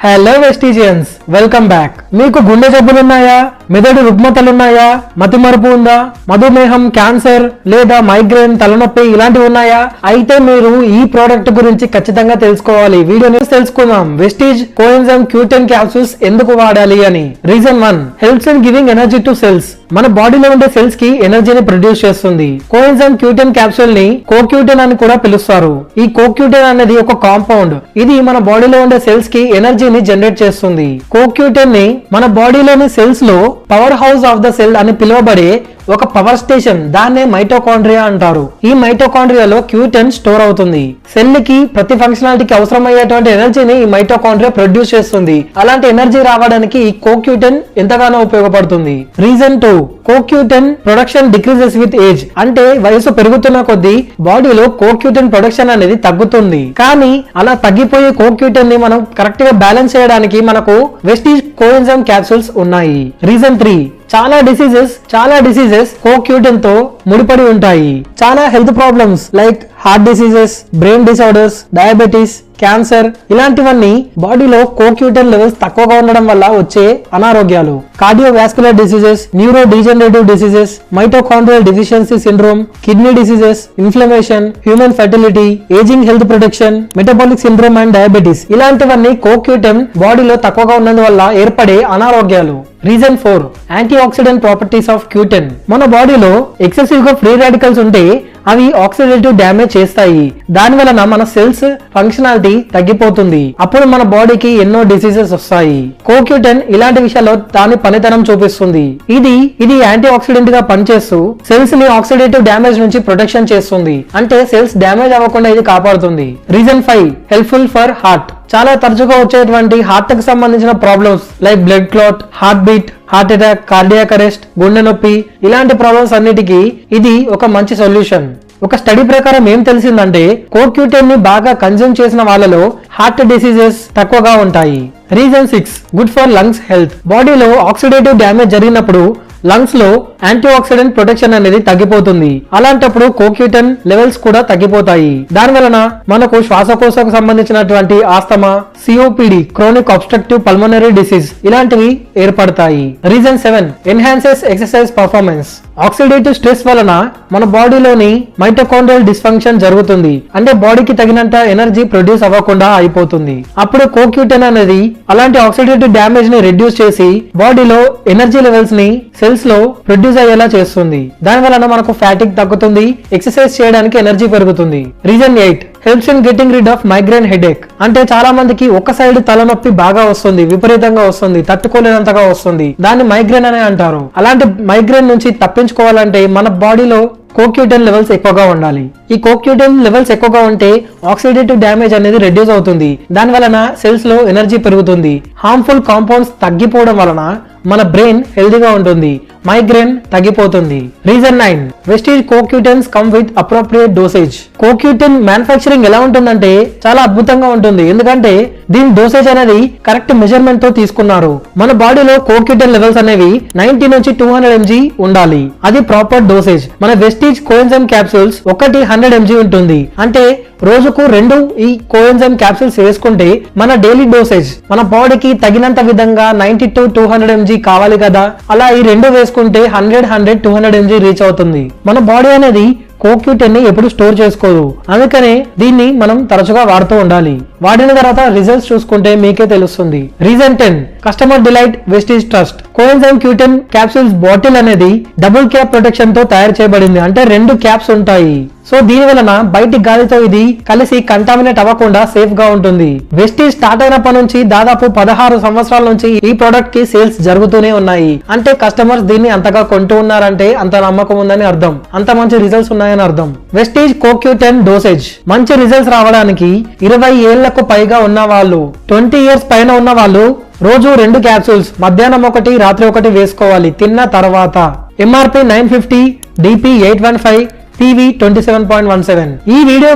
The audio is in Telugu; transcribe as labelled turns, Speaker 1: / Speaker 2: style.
Speaker 1: Hello Vestigians! వెల్కమ్ బ్యాక్ మీకు గుండె జబ్బులున్నాయా? మెదడు రుగ్మతలున్నాయా? మతిమరుపు ఉందా? మధుమేహం క్యాన్సర్ లేదా మైగ్రేన్ తలనొప్పి ఇలాంటివి ఉన్నాయా? అయితే మీరు ఈ ప్రోడక్ట్ గురించి ఖచ్చితంగా తెలుసుకోవాలి. వీడియో న్యూస్ తెలుసుకుందాం. Vestige coenzyme Q ten capsules ఎందుకు వాడాలి అని. Reason one helps in giving energy to cells మన బాడీలో ఉండే సెల్స్కి ఎనర్జీని ప్రొడ్యూస్ చేస్తుంది. కోఎన్జైమ్ క్యూటెన్ క్యాప్సూల్ని కోక్యూటెన్ అని కూడా పిలుస్తారు. ఈ కోక్యూటెన్ అనేది ఒక కాంపౌండ్ ఇది మన బాడీలో ఉండే సెల్స్కి ఎనర్జీని జనరేట్ చేస్తుంది. కోక్యూటెన్ని మన బాడీలోని సెల్స్లో power house of the cell అని పిలువబడే ఒక పవర్ స్టేషన్ దాన్నే మైటోకాండ్రియా అంటారు. ఈ మైటోకాండ్రియాలో క్యూటెన్ స్టోర్ అవుతుంది. సెల్కి ప్రతి ఫంక్షనాలిటీకి అవసరమయ్యేటువంటి ఎనర్జీని ఈ మైటోకాండ్రియా ప్రొడ్యూస్ చేస్తుంది. అలాంటి ఎనర్జీ రావడానికి ఈ కోక్యూటెన్ ఎంతగానో ఉపయోగపడుతుంది. Reason two co Q ten production decreases with age అంటే వయసు పెరుగుతున్న కొద్దీ బాడీలో కోక్యూటెన్ ప్రొడక్షన్ అనేది తగ్గుతుంది. కానీ అలా తగ్గిపోయే కోక్యూటెన్ని మనం కరెక్ట్గా బ్యాలెన్స్ చేయడానికి మనకు వెస్టీజ్ కోఎన్జైమ్ క్యాప్సూల్స్ ఉన్నాయి. రీజన్ త్రీ చాలా డిసీజెస్ చాలా డిసీజెస్ కోక్యూటన్తో ముడిపడి ఉంటాయి. చాలా health problems like heart diseases brain disorders diabetes cancer ఇలాంటివన్నీ బాడీలో కోక్యూటన్ లెవెల్స్ తక్కువగా ఉండడం వల్ల వచ్చే అనారోగ్యాలు. Cardiovascular diseases neurodegenerative diseases mitochondrial deficiency syndrome kidney diseases inflammation human fertility aging health protection metabolic syndrome and diabetes. ఇలాంటివన్నీ కోక్యూటన్ బాడీలో తక్కువగా ఉన్నందువల్ల ఏర్పడే అనారోగ్యాలు. Reason four antioxidant properties of Q ten. మన బాడీలో ఎక్సెసివ్గా ఫ్రీ రాడికల్స్ ఉంటే అవి ఆక్సిడేటివ్ డ్యామేజ్ చేస్తాయి. దాని వలన మన సెల్స్ ఫంక్షనాలిటీ తగ్గిపోతుంది. అప్పుడు మన బాడీకి ఎన్నో డిసీజెస్ వస్తాయి. కోక్యూటెన్ ఇలాంటి విషయాల్లో దాని పనితనం చూపిస్తుంది. ఇది ఇది యాంటీ ఆక్సిడెంట్గా పనిచేస్తూ సెల్స్ని ఆక్సిడేటివ్ డ్యామేజ్ నుంచి ప్రొటెక్షన్ చేస్తుంది. అంటే సెల్స్ డ్యామేజ్ అవ్వకుండా ఇది కాపాడుతుంది. Reason five helpful for heart చాలా తరచుగా వచ్చేటువంటి హార్ట్కి సంబంధించిన problems like blood clot heartbeat heart attack cardiac arrest గుండె నొప్పి ఇలాంటి ప్రాబ్లమ్స్ అన్నిటికీ ఇది ఒక మంచి సొల్యూషన్ ఒక స్టడీ ప్రకారం ఏం తెలిసిందంటే కోక్యూటెన్ని బాగా కన్జ్యూమ్ చేసిన వాళ్ళలో హార్ట్ డిసీజెస్ తక్కువగా ఉంటాయి. Reason six good for lungs health బాడీలో ఆక్సిడేటివ్ డ్యామేజ్ జరిగినప్పుడు లంగ్స్లో యాంటీ ఆక్సిడెంట్ ప్రొటెక్షన్ అనేది తగ్గిపోతుంది. అలాంటప్పుడు కోక్యూటన్ లెవెల్స్ కూడా తగ్గిపోతాయి. దాని వలన మనకు శ్వాసకోశకు సంబంధించినటువంటి asthma COPD chronic obstructive pulmonary disease ఇలాంటివి ఏర్పడతాయి. Reason seven enhances exercise performance oxidative stress వలన మన బాడీలోని మైటోకాండ్రియల్ డిస్ఫంక్షన్ జరుగుతుంది. అంటే బాడీకి తగినంత ఎనర్జీ ప్రొడ్యూస్ అవ్వకుండా అయిపోతుంది. అప్పుడు కోక్యూటెన్ అనేది అలాంటి ఆక్సిడేటివ్ డ్యామేజ్ని రెడ్యూస్ చేసి బాడీలో ఎనర్జీ లెవెల్స్ని సెల్స్లో ప్రొడ్యూస్ అయ్యేలా చేస్తుంది. దాని వలన మనకు ఫ్యాటిక్ తగ్గుతుంది ఎక్సర్సైజ్ చేయడానికి ఎనర్జీ పెరుగుతుంది. Reason eight helps in getting rid of migraine headache అంటే చాలా మందికి ఒక సైడ్ తలనొప్పి బాగా వస్తుంది విపరీతంగా వస్తుంది తట్టుకోలేనంతగా వస్తుంది. దాన్ని మైగ్రేన్ అనే అంటారు. అలాంటి మైగ్రేన్ నుంచి తప్పించుకోవాలంటే మన బాడీలో కోక్యూటెన్ లెవెల్స్ ఎక్కువగా ఉండాలి. ఈ కోక్యూటెన్ లెవెల్స్ ఎక్కువగా ఉంటే ఆక్సిడేటివ్ డ్యామేజ్ అనేది రెడ్యూస్ అవుతుంది. దాని వలన సెల్స్లో ఎనర్జీ పెరుగుతుంది. హార్మ్ఫుల్ కాంపౌండ్స్ తగ్గిపోవడం వలన మన బ్రెయిన్ హెల్దీగా ఉంటుంది. మైగ్రేన్ తగ్గిపోతుంది. Reason nine. Vestige co Q tens come with appropriate dosage. Co Q ten manufacturing ఎలా ఉంటుందంటే చాలా అద్భుతంగా ఉంటుంది. ఎందుకంటే దీని డోసేజ్ అనేది కరెక్ట్ మెజర్మెంట్తో తీసుకున్నారు. మన బాడీలో కోక్యూటన్ లెవెల్స్ అనేవి నైన్టీ నుంచి టూ హండ్రెడ్ ఎంజీ ఉండాలి. అది ప్రాపర్ డోసేజ్. మన వెస్టీజ్ కోఎన్జైమ్ క్యాప్సూల్స్ ఒకటి హండ్రెడ్ ఎంజీ ఉంటుంది. అంటే రోజుకు రెండు ఈ కోఎన్జైమ్ క్యాప్సూల్స్ వేసుకుంటే మన డైలీ డోసేజ్ మన బాడీకి తగినంత విధంగా ninety to two hundred mg కావాలి కదా. అలా ఈ రెండు వేసుకుంటే hundred hundred two hundred mg reach అవుతుంది. మన బాడీ అనేది కోక్యూటెన్ని ఎప్పుడు స్టోర్ చేసుకోదు. అందుకనే దీన్ని మనం తరచుగా వాడుతూ ఉండాలి. వాడిన తర్వాత రిజల్ట్స్ చూసుకుంటే మీకే తెలుస్తుంది. Reason ten customer delight Vestige trust. Coenzyme Q ten capsules bottle అనేది డబుల్ క్యాప్ ప్రొటెక్షన్తో తయారు చేయబడింది. అంటే రెండు క్యాప్స్ ఉంటాయి. సో దీని వలన బయటి గాలితో ఇది కలిసి కంటామినేట్ అవ్వకుండా సేఫ్గా ఉంటుంది. వెస్టీజ్ స్టార్ట్ అయినప్పటి నుంచి దాదాపు పదహారు సంవత్సరాల నుంచి ఈ ప్రోడక్ట్కి సేల్స్ జరుగుతూనే ఉన్నాయి. అంటే కస్టమర్స్ దీన్ని అంతగా కొంటూ ఉన్నారంటే అంత నమ్మకం ఉందని అర్థం. అంత మంచి రిజల్ట్స్ ఉన్నాయని అర్థం. Vestige co Q ten dosage మంచి రిజల్ట్స్ రావడానికి ఇరవై ఏళ్ళకు పైగా ఉన్న వాళ్ళు ట్వంటీ ఇయర్స్ పైన ఉన్న వాళ్ళు రోజు రెండు క్యాప్సూల్స్ మధ్యాహ్నం ఒకటి రాత్రి ఒకటి వేసుకోవాలి. తిన్న తర్వాత. MRP nine fifty DP eight one five TV twenty seven point one seven. ఈ వీడియో